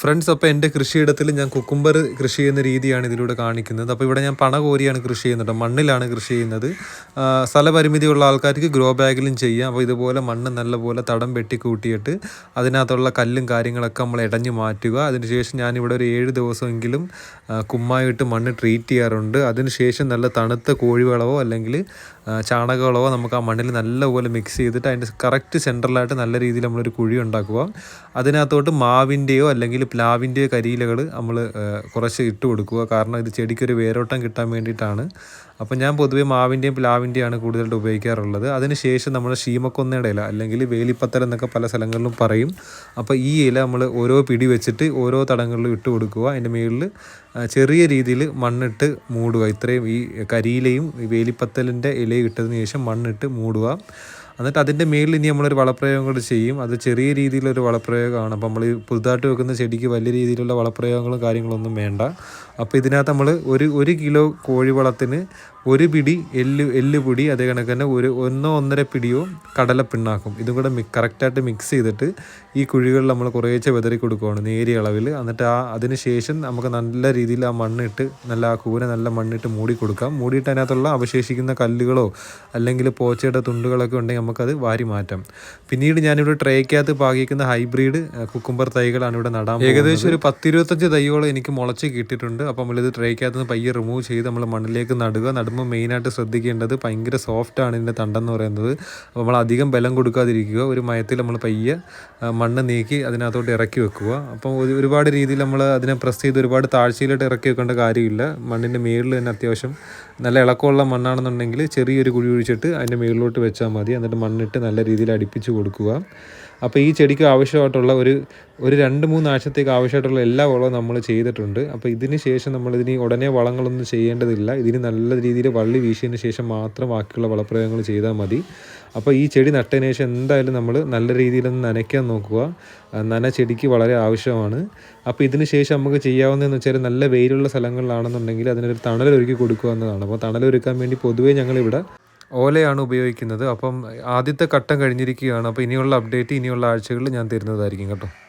Friends അപ്പോൾ എന്റെ കൃഷിയിടത്തിൽ ഞാൻ കുക്കുംബർ കൃഷി ചെയ്യുന്ന രീതിയാണ് ഇതിലൂടെ കാണിക്കുന്നത്. അപ്പോൾ ഇവിടെ ഞാൻ പണ കോരിയാണ് കൃഷി ചെയ്യുന്നത് മണ്ണിലാണ് കൃഷി ചെയ്യുന്നത്. സ്ഥലപരിമിതിയുള്ള ആൾക്കാർക്ക് ഗ്രോ ബാഗിലും ചെയ്യാം. അപ്പോൾ ഇതുപോലെ മണ്ണ് നല്ലപോലെ തടം വെട്ടി കൂട്ടിയിട്ട് അതിനകത്തുള്ള കല്ലും കാര്യങ്ങളൊക്കെ നമ്മൾ ഇടഞ്ഞു മാറ്റുക. അതിനുശേഷം ഞാനിവിടെ ഒരു ഏഴ് ദിവസമെങ്കിലും കുമ്മായിട്ട് മണ്ണ് ട്രീറ്റ് ചെയ്യാറുണ്ട്. അതിനുശേഷം നല്ല തണുത്ത കോഴിവളവോ അല്ലെങ്കിൽ ചാണകവളവോ നമുക്ക് ആ മണ്ണിൽ നല്ലപോലെ മിക്സ് ചെയ്തിട്ട് അതിന്റെ കറക്റ്റ് സെൻട്രലായിട്ട് നല്ല രീതിയിൽ നമ്മളൊരു കുഴി ഉണ്ടാക്കുക അതിനകത്തോട്ട് മാവിന്റെയോ അല്ലെങ്കിൽ പ്ലാവിന്റെയോ കരിയിലകൾ നമ്മൾ കുറച്ച് ഇട്ട് കൊടുക്കുക. കാരണം ഇത് ചെടിക്കൊരു വേരോട്ടം കിട്ടാൻ വേണ്ടിയിട്ടാണ്. അപ്പോൾ ഞാൻ പൊതുവേ മാവിന്റെയും പ്ലാവിന്റെയാണ് കൂടുതലായിട്ട് ഉപയോഗിക്കാറുള്ളത്. അതിനുശേഷം നമ്മൾ ഷീമക്കൊന്നയുടെ ഇല അല്ലെങ്കിൽ വേലിപ്പത്തൽ എന്നൊക്കെ പല സ്ഥലങ്ങളിലും പറയും. അപ്പോൾ ഈ ഇല നമ്മൾ ഓരോ പിടി വെച്ചിട്ട് ഓരോ തടങ്ങളിലും ഇട്ട് കൊടുക്കുക. അതിന്റെ മുകളിൽ ചെറിയ രീതിയിൽ മണ്ണിട്ട് മൂടുക. ഇത്രയും ഈ കരിയിലയും വേലിപ്പത്തലിന്റെ ഇലയും ഇട്ടതിന് ശേഷം മണ്ണിട്ട് മൂടുക. എന്നിട്ട് അതിന്റെ മേളിൽ ഇനി നമ്മളൊരു വളപ്രയോഗം കൂടി ചെയ്യും. അത് ചെറിയ രീതിയിലൊരു വളപ്രയോഗമാണ്. അപ്പോൾ നമ്മൾ പുതുതായിട്ട് വെക്കുന്ന ചെടിക്ക് വലിയ രീതിയിലുള്ള വളപ്രയോഗങ്ങളും കാര്യങ്ങളൊന്നും വേണ്ട. അപ്പോൾ ഇതിനകത്ത് നമ്മൾ ഒരു ഒരു കിലോ കോഴിവളത്തിന് ഒരു പിടി എല്ല് എല്ല് പൊടി അതേ കണക്ക് തന്നെ ഒരു ഒന്നോ ഒന്നര പിടിയോ കടല പിണ്ണാക്കും ഇതും കൂടെ മി കറക്റ്റായിട്ട് മിക്സ് ചെയ്തിട്ട് ഈ കുഴികളിൽ നമ്മൾ കുറേശ്ശെ വിതറി കൊടുക്കുകയാണ് നേരിയ അളവിൽ. എന്നിട്ട് ആ അതിന് ശേഷം നമുക്ക് നല്ല രീതിയിൽ ആ മണ്ണിട്ട് നല്ല ആ കൂന നല്ല മണ്ണിട്ട് മൂടി കൊടുക്കാം. മൂടിയിട്ട് അതിനകത്തുള്ള അവശേഷിക്കുന്ന കല്ലുകളോ അല്ലെങ്കിൽ പോച്ചയുടെ തുണ്ടുകളൊക്കെ ഉണ്ടെങ്കിൽ നമുക്കത് വാരി മാറ്റാം. പിന്നീട് ഞാനിവിടെ ട്രേക്കകത്ത് പാകിക്കുന്ന ഹൈബ്രിഡ് കുക്കുംബർ തൈകളാണ് ഇവിടെ നടാൻ ഏകദേശം ഒരു പത്തിരുപത്തഞ്ച് തൈകളോ എനിക്ക് മുളച്ച് കിട്ടിയിട്ടുണ്ട്. അപ്പം നമ്മളിത് ട്രേക്കകത്ത് നിന്ന് പയ്യെ റിമൂവ് ചെയ്ത് നമ്മൾ മണ്ണിലേക്ക് നടുക. നടുമ്പോൾ മെയിനായിട്ട് ശ്രദ്ധിക്കേണ്ടത് ഭയങ്കര സോഫ്റ്റ് ആണ് ഇതിന്റെ തണ്ടെന്ന് പറയുന്നത്. അപ്പോൾ നമ്മൾ അധികം ബലം കൊടുക്കാതിരിക്കുക. ഒരു മയത്തിൽ നമ്മൾ പയ്യെ മണ്ണ് നീക്കി അതിനകത്തോട്ട് ഇറക്കി വെക്കുക. അപ്പം ഒരുപാട് രീതിയിൽ നമ്മൾ അതിനെ പ്രസ് ചെയ്ത് ഒരുപാട് താഴ്ചയിലോട്ട് ഇറക്കി വെക്കേണ്ട കാര്യമില്ല. മണ്ണിന്റെ മേളിൽ തന്നെ അത്യാവശ്യം നല്ല ഇളക്കമുള്ള മണ്ണാണെന്നുണ്ടെങ്കിൽ ചെറിയൊരു കുഴി ഒഴിച്ചിട്ട് അതിന്റെ മേളിലോട്ട് വെച്ചാൽ മതി. എന്നിട്ട് മണ്ണിട്ട് നല്ല രീതിയിൽ അടുപ്പിച്ച് കൊടുക്കുക. അപ്പോൾ ഈ ചെടിക്ക് ആവശ്യമായിട്ടുള്ള ഒരു ഒരു രണ്ട് മൂന്ന് ആഴ്ചത്തേക്ക് ആവശ്യമായിട്ടുള്ള എല്ലാ വളവും നമ്മൾ ചെയ്തിട്ടുണ്ട്. അപ്പോൾ ഇതിന് ശേഷം നമ്മൾ ഇതിന് ഉടനെ വളങ്ങളൊന്നും ചെയ്യേണ്ടതില്ല. ഇതിന് നല്ല രീതിയിൽ വള്ളി വീശിയതിന് ശേഷം മാത്രം ബാക്കിയുള്ള വളപ്രയോഗങ്ങൾ ചെയ്താൽ മതി. അപ്പോൾ ഈ ചെടി നട്ടതിന് ശേഷം എന്തായാലും നമ്മൾ നല്ല രീതിയിലൊന്ന് നനയ്ക്കാൻ നോക്കുക. നന ചെടിക്ക് വളരെ ആവശ്യമാണ്. അപ്പോൾ ഇതിന് ശേഷം നമുക്ക് ചെയ്യാവുന്നതെന്ന് വെച്ചാൽ നല്ല വെയിലുള്ള സ്ഥലങ്ങളിലാണെന്നുണ്ടെങ്കിൽ അതിനൊരു തണലൊരുക്കി കൊടുക്കുക എന്നതാണ്. അപ്പോൾ തണലൊരുക്കാൻ വേണ്ടി പൊതുവേ ഞങ്ങളിവിടെ ഓലയാണ് ഉപയോഗിക്കുന്നത്. അപ്പം ആദ്യത്തെ ഘട്ടം കഴിഞ്ഞിരിക്കുകയാണ്. അപ്പോൾ ഇനിയുള്ള അപ്ഡേറ്റ് ഇനിയുള്ള ആഴ്ചകളിൽ ഞാൻ തരുന്നതായിരിക്കും കേട്ടോ.